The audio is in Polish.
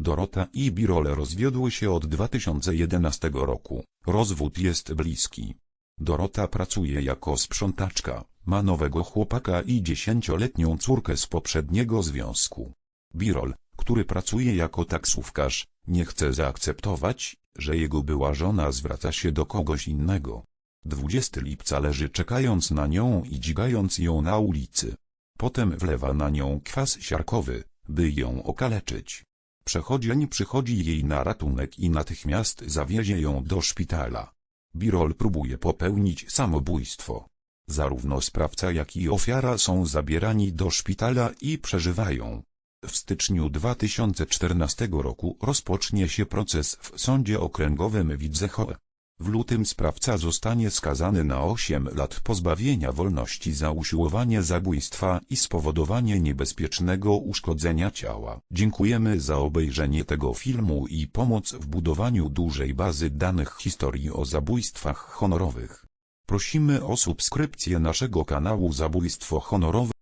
Dorota i Birol rozwiodły się od 2011 roku. Rozwód jest bliski. Dorota pracuje jako sprzątaczka, ma nowego chłopaka i dziesięcioletnią córkę z poprzedniego związku. Birol, który pracuje jako taksówkarz, nie chce zaakceptować, że jego była żona zwraca się do kogoś innego. 20 lipca leży czekając na nią i dźgając ją na ulicy. Potem wlewa na nią kwas siarkowy, by ją okaleczyć. Przechodzień przychodzi jej na ratunek i natychmiast zawiezie ją do szpitala. Birol próbuje popełnić samobójstwo. Zarówno sprawca jak i ofiara są zabierani do szpitala i przeżywają. W styczniu 2014 roku rozpocznie się proces w sądzie okręgowym w. W lutym sprawca zostanie skazany na 8 lat pozbawienia wolności za usiłowanie zabójstwa i spowodowanie niebezpiecznego uszkodzenia ciała. Dziękujemy za obejrzenie tego filmu i pomoc w budowaniu dużej bazy danych historii o zabójstwach honorowych. Prosimy o subskrypcję naszego kanału Zabójstwo Honorowe.